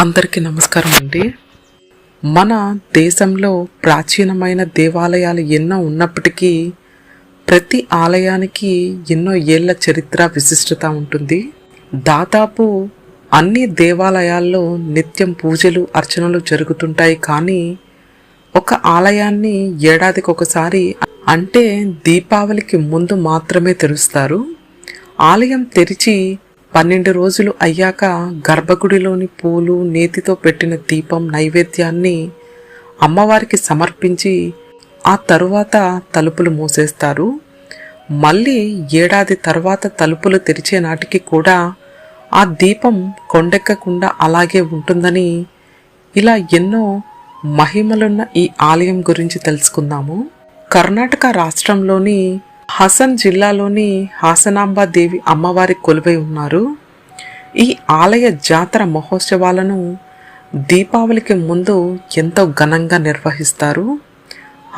అందరికీ నమస్కారం అండి. మన దేశంలో ప్రాచీనమైన దేవాలయాలు ఎన్నో ఉన్నప్పటికీ ప్రతి ఆలయానికి ఎన్నో ఏళ్ళ చరిత్ర విశిష్టత ఉంటుంది. దాదాపు అన్ని దేవాలయాల్లో నిత్యం పూజలు అర్చనలు జరుగుతుంటాయి కానీ ఒక ఆలయాన్ని ఏడాదికి ఒకసారి అంటే దీపావళికి ముందు మాత్రమే తెరుస్తారు. ఆలయం తెరిచి పన్నెండు రోజులు అయ్యాక గర్భగుడిలోని పూలు నేతితో పెట్టిన దీపం నైవేద్యాన్ని అమ్మవారికి సమర్పించి ఆ తరువాత తలుపులు మూసేస్తారు. మళ్ళీ ఏడాది తర్వాత తలుపులు తెరిచే నాటికి కూడా ఆ దీపం కొండెక్కకుండా అలాగే ఉంటుందని ఇలా ఎన్నో మహిమలున్న ఈ ఆలయం గురించి తెలుసుకుందాము. కర్ణాటక రాష్ట్రంలోని హసన్ జిల్లాలోని హాసనాంబా దేవి అమ్మవారి కొలువై ఉన్నారు. ఈ ఆలయ జాతర మహోత్సవాలను దీపావళికి ముందు ఎంతో ఘనంగా నిర్వహిస్తారు.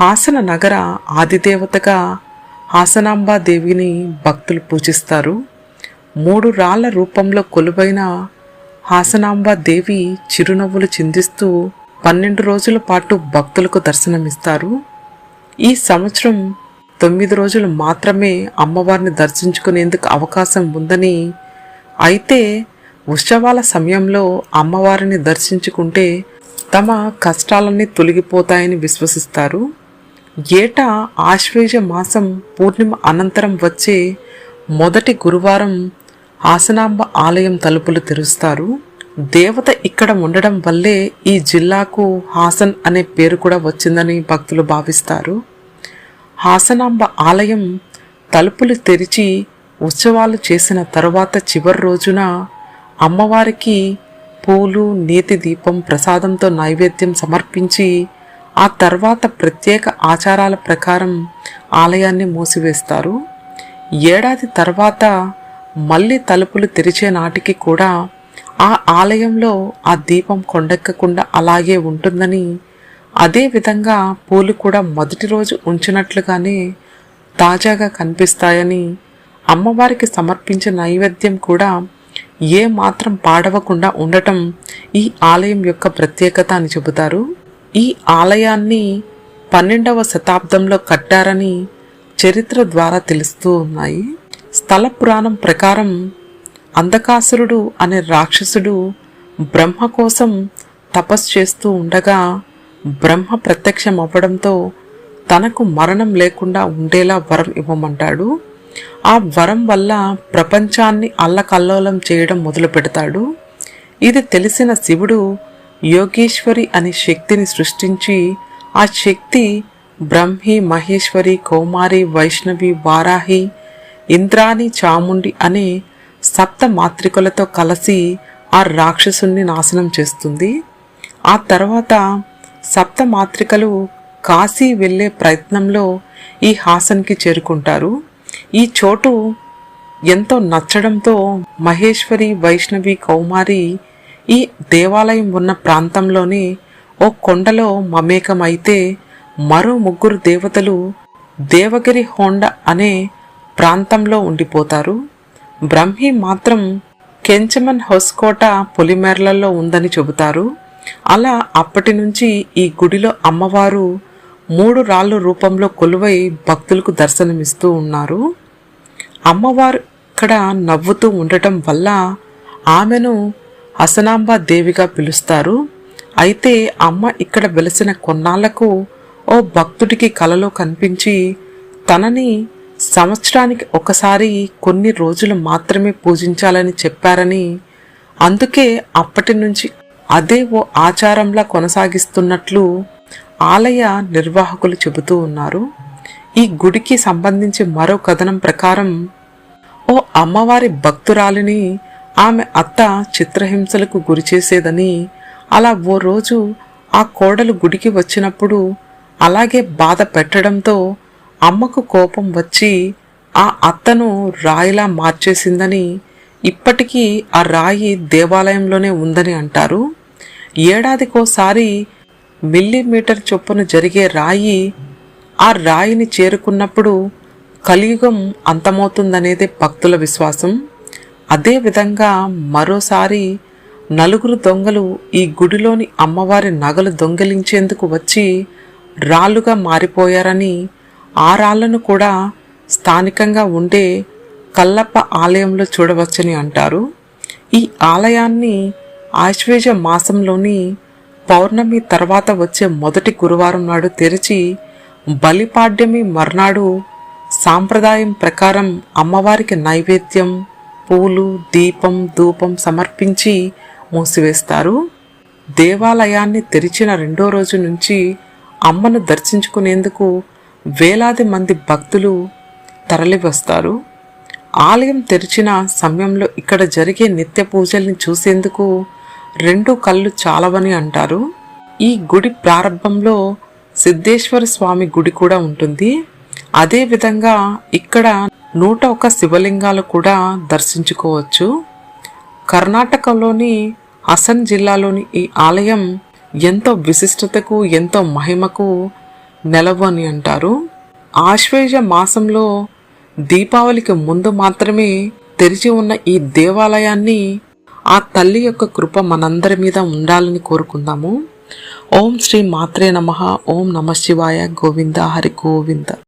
హాసన నగర ఆదిదేవతగా హాసనాంబ దేవిని భక్తులు పూజిస్తారు. మూడు రాళ్ళ రూపంలో కొలువైన హాసనాంబా దేవి చిరునవ్వులు చిందిస్తూ పన్నెండు రోజుల పాటు భక్తులకు దర్శనమిస్తారు. ఈ సంవత్సరం తొమ్మిది రోజులు మాత్రమే అమ్మవారిని దర్శించుకునేందుకు అవకాశం ఉందని అయితే ఉత్సవాల సమయంలో అమ్మవారిని దర్శించుకుంటే తమ కష్టాలన్నీ తొలగిపోతాయని విశ్వసిస్తారు. ఏటా ఆశ్వేజ మాసం పూర్ణిమ అనంతరం వచ్చే మొదటి గురువారం ఆసనాంబ ఆలయం తలుపులు తెరుస్తారు. దేవత ఇక్కడ ఉండడం వల్లే ఈ జిల్లాకు హాసన్ అనే పేరు కూడా వచ్చిందని భక్తులు భావిస్తారు. హాసనాంబ ఆలయం తలుపులు తెరిచి ఉత్సవాలు చేసిన తరువాత చివరి రోజున అమ్మవారికి పూలు నేతి దీపం ప్రసాదంతో నైవేద్యం సమర్పించి ఆ తర్వాత ప్రత్యేక ఆచారాల ప్రకారం ఆలయాన్ని మూసివేస్తారు. ఏడాది తర్వాత మళ్ళీ తలుపులు తెరిచే నాటికి కూడా ఆ ఆలయంలో ఆ దీపం కొండెక్కకుండా అలాగే ఉంటుందని అదే విధంగా పూలు కూడా మొదటి రోజు ఉంచినట్లుగానే తాజాగా కనిపిస్తాయని అమ్మవారికి సమర్పించిన నైవేద్యం కూడా ఏ మాత్రం పాడవకుండా ఉండటం ఈ ఆలయం యొక్క ప్రత్యేకత అని చెబుతారు. ఈ ఆలయాన్ని పన్నెండవ శతాబ్దంలో కట్టారని చరిత్ర ద్వారా తెలుస్తూ ఉన్నాయి. స్థల పురాణం ప్రకారం అంధకాసురుడు అనే రాక్షసుడు బ్రహ్మ కోసం తపస్సు చేస్తూ ఉండగా బ్రహ్మ ప్రత్యక్షం అవ్వడంతో తనకు మరణం లేకుండా ఉండేలా వరం ఇవ్వమంటాడు. ఆ వరం వల్ల ప్రపంచాన్ని అల్లకల్లోలం చేయడం మొదలు పెడతాడు. ఇది తెలిసిన శివుడు యోగేశ్వరి అనే శక్తిని సృష్టించి ఆ శక్తి బ్రహ్మి మహేశ్వరి కౌమారి వైష్ణవి వారాహి ఇంద్రాణి చాముండి అనే సప్త మాత్రికలతో కలిసి ఆ రాక్షసుణ్ణి నాశనం చేస్తుంది. ఆ తర్వాత సప్త మాత్రికలు కాశీ వెళ్ళే ప్రయత్నంలో ఈ హాసన్కి చేరుకుంటారు. ఈ చోటు ఎంతో నచ్చడంతో మహేశ్వరి వైష్ణవి కౌమారి ఈ దేవాలయం ఉన్న ప్రాంతంలోనే ఓ కొండలో మమేకమైతే మరో ముగ్గురు దేవతలు దేవగిరి హోండ అనే ప్రాంతంలో ఉండిపోతారు. బ్రహ్మి మాత్రం కెంచమన్ హొస్కోట పొలిమేర్లలో ఉందని చెబుతారు. అలా అప్పటి నుంచి ఈ గుడిలో అమ్మవారు మూడు రాళ్ళు రూపంలో కొలువై భక్తులకు దర్శనమిస్తూ ఉన్నారు. అమ్మవారు ఇక్కడ నవ్వుతూ ఉండటం వల్ల ఆమెను హసనాంబ దేవిగా పిలుస్తారు. అయితే అమ్మ ఇక్కడ వెలిసిన కొన్నాళ్ళకు ఓ భక్తుడికి కలలో కనిపించి తనని సంవత్సరానికి ఒకసారి కొన్ని రోజులు మాత్రమే పూజించాలని చెప్పారని అందుకే అప్పటి నుంచి అదే ఓ ఆచారంలా కొనసాగిస్తున్నట్లు ఆలయ నిర్వాహకులు చెబుతూ ఉన్నారు. ఈ గుడికి సంబంధించి మరో కథనం ప్రకారం ఓ అమ్మవారి భక్తురాలిని ఆమె అత్త చిత్రహింసలకు గురిచేసేదని అలా ఓ రోజు ఆ కోడలు గుడికి వచ్చినప్పుడు అలాగే బాధ పెట్టడంతో అమ్మకు కోపం వచ్చి ఆ అత్తను రాయిలా మార్చేసిందని ఇప్పటికీ ఆ రాయి దేవాలయంలోనే ఉందని అంటారు. ఏడాదికోసారి మిల్లీమీటర్ చొప్పున జరిగే రాయి ఆ రాయిని చేరుకున్నప్పుడు కలియుగం అంతమవుతుందనేదే భక్తుల విశ్వాసం. అదేవిధంగా మరోసారి నలుగురు దొంగలు ఈ గుడిలోని అమ్మవారి నగలు దొంగిలించేందుకు వచ్చి రాళ్ళుగా మారిపోయారని ఆ రాళ్ళను కూడా స్థానికంగా ఉండే కల్లప్ప ఆలయంలో చూడవచ్చని అంటారు. ఈ ఆలయాన్ని ఆశ్వేజ మాసంలోని పౌర్ణమి తర్వాత వచ్చే మొదటి గురువారం నాడు తెరిచి బలిపాడ్యమి మర్నాడు సాంప్రదాయం ప్రకారం అమ్మవారికి నైవేద్యం పూలు దీపం ధూపం సమర్పించి మూసివేస్తారు. దేవాలయాన్ని తెరిచిన రెండో రోజు నుంచి అమ్మను దర్శించుకునేందుకు వేలాది మంది భక్తులు తరలివస్తారు. ఆలయం తెరిచిన సమయంలో ఇక్కడ జరిగే నిత్య పూజల్ని చూసేందుకు రెండు కళ్ళు చాలవని అంటారు. ఈ గుడి ప్రారంభంలో సిద్ధేశ్వర స్వామి గుడి కూడా ఉంటుంది. అదేవిధంగా ఇక్కడ నూట ఒక శివలింగాలు కూడా దర్శించుకోవచ్చు. కర్ణాటకలోని హసన్ జిల్లాలోని ఈ ఆలయం ఎంతో విశిష్టతకు ఎంతో మహిమకు నెలవు అని అంటారు. ఆశ్వేజ మాసంలో దీపావళికి ముందు మాత్రమే తెరిచి ఉన్న ఈ దేవాలయాన్ని ఆ తల్లి యొక్క కృప మనందరి మీద ఉండాలని కోరుకుందాము. ఓం శ్రీ మాత్రే నమ. ఓం నమ శివాయ. గోవింద. హరి గోవింద.